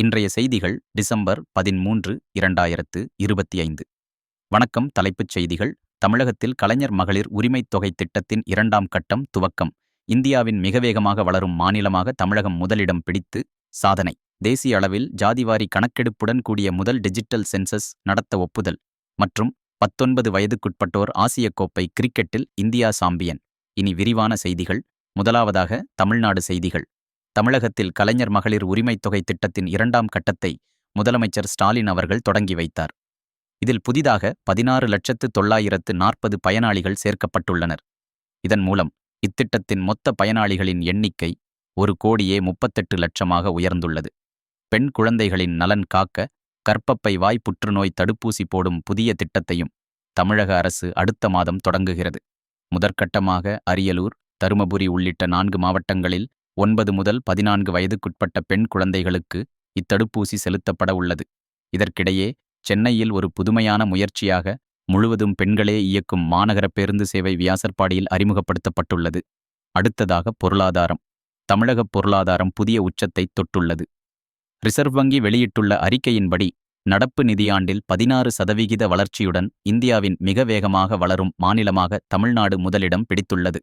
இன்றைய செய்திகள் டிசம்பர் பதிமூன்று இரண்டாயிரத்து இருபத்தி ஐந்து. வணக்கம் தலைப்புச் செய்திகள். தமிழகத்தில் கலைஞர் மகளிர் உரிமைத் தொகை திட்டத்தின் இரண்டாம் கட்டம் துவக்கம். இந்தியாவின் மிக வேகமாக வளரும் மாநிலமாக தமிழகம் முதலிடம் பிடித்து சாதனை. தேசிய அளவில் ஜாதிவாரி கணக்கெடுப்புடன் கூடிய முதல் டிஜிட்டல் சென்சஸ் நடத்த ஒப்புதல். மற்றும் பத்தொன்பது வயதுக்குட்பட்டோர் ஆசிய கோப்பை கிரிக்கெட்டில் இந்தியா சாம்பியன். இனி விரிவான செய்திகள். முதலாவதாக தமிழ்நாடு செய்திகள். தமிழகத்தில் கலைஞர் மகளிர் உரிமைத் தொகை திட்டத்தின் இரண்டாம் கட்டத்தை முதலமைச்சர் ஸ்டாலின் அவர்கள் தொடங்கி வைத்தார். இதில் புதிதாக பதினாறு லட்சத்து தொள்ளாயிரத்து நாற்பது பயனாளிகள் சேர்க்கப்பட்டுள்ளனர். இதன் மூலம் இத்திட்டத்தின் மொத்த பயனாளிகளின் எண்ணிக்கை ஒரு கோடியே முப்பத்தெட்டு லட்சமாக உயர்ந்துள்ளது. பெண் குழந்தைகளின் நலன் காக்க கற்பப்பை வாய் புற்றுநோய் தடுப்பூசி போடும் புதிய திட்டத்தையும் தமிழக அரசு அடுத்த மாதம் தொடங்குகிறது. முதற்கட்டமாக அரியலூர் தருமபுரி உள்ளிட்ட நான்கு மாவட்டங்களில் ஒன்பது முதல் பதினான்கு வயதுக்குட்பட்ட பெண் குழந்தைகளுக்கு இத்தடுப்பூசி செலுத்தப்பட உள்ளது. இதற்கிடையே சென்னையில் ஒரு புதுமையான முயற்சியாக முழுவதும் பெண்களே இயக்கும் மாநகர பேருந்து சேவை வியாசர்பாடியில் அறிமுகப்படுத்தப்பட்டுள்ளது. அடுத்ததாக பொருளாதாரம். தமிழக பொருளாதாரம் புதிய உச்சத்தை தொட்டுள்ளது. ரிசர்வ் வங்கி வெளியிட்டுள்ள அறிக்கையின்படி நடப்பு நிதியாண்டில் பதினாறு சதவிகித வளர்ச்சியுடன் இந்தியாவின் மிக வேகமாக வளரும் மாநிலமாக தமிழ்நாடு முதலிடம் பிடித்துள்ளது.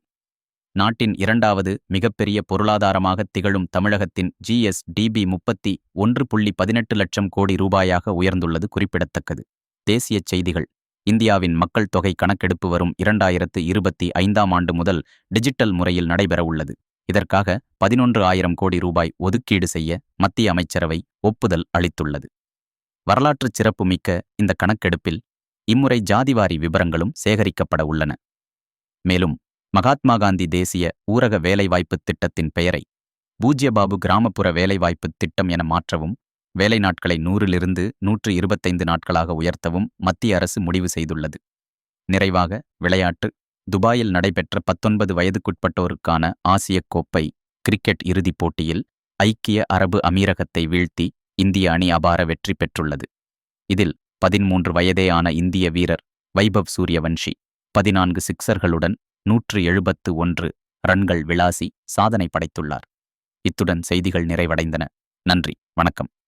நாட்டின் இரண்டாவது மிகப்பெரிய பொருளாதாரமாக திகழும் தமிழகத்தின் ஜிஎஸ்டிபி முப்பத்தி ஒன்று புள்ளி பதினெட்டு லட்சம் கோடி ரூபாயாக உயர்ந்துள்ளது குறிப்பிடத்தக்கது. தேசிய செய்திகள். இந்தியாவின் மக்கள் தொகை கணக்கெடுப்பு வரும் இரண்டாயிரத்து இருபத்தி ஐந்தாம் ஆண்டு முதல் டிஜிட்டல் முறையில் நடைபெறவுள்ளது இதற்காக பதினொன்று ஆயிரம் கோடி ரூபாய் ஒதுக்கீடு செய்ய மத்திய அமைச்சரவை ஒப்புதல் அளித்துள்ளது. வரலாற்றுச் சிறப்புமிக்க இந்த கணக்கெடுப்பில் இம்முறை ஜாதிவாரி விவரங்களும் சேகரிக்கப்பட உள்ளன. மேலும் மகாத்மா காந்தி தேசிய ஊரக வேலைவாய்ப்புத் திட்டத்தின் பெயரை பூஜ்யபாபு கிராமப்புற வேலைவாய்ப்புத் திட்டம் என மாற்றவும் வேலை நாட்களை நூறிலிருந்து நூற்று இருபத்தைந்து நாட்களாக உயர்த்தவும் மத்திய அரசு முடிவு செய்துள்ளது. நிறைவாக விளையாட்டு துபாயில் நடைபெற்ற பத்தொன்பது வயதுக்குட்பட்டோருக்கான ஆசியக் கோப்பை கிரிக்கெட் இறுதிப் போட்டியில் ஐக்கிய அரபு அமீரகத்தை வீழ்த்தி இந்திய அணி அபார வெற்றி பெற்றுள்ளது. இதில் பதிமூன்று வயதேயான இந்திய வீரர் வைபவ் சூரியவன்ஷி பதினான்கு சிக்சர்களுடன் நூற்று எழுபத்து ஒன்று ரன்கள் விளாசி சாதனை படைத்துள்ளார். இத்துடன் செய்திகள் நிறைவடைந்தன. நன்றி. வணக்கம்.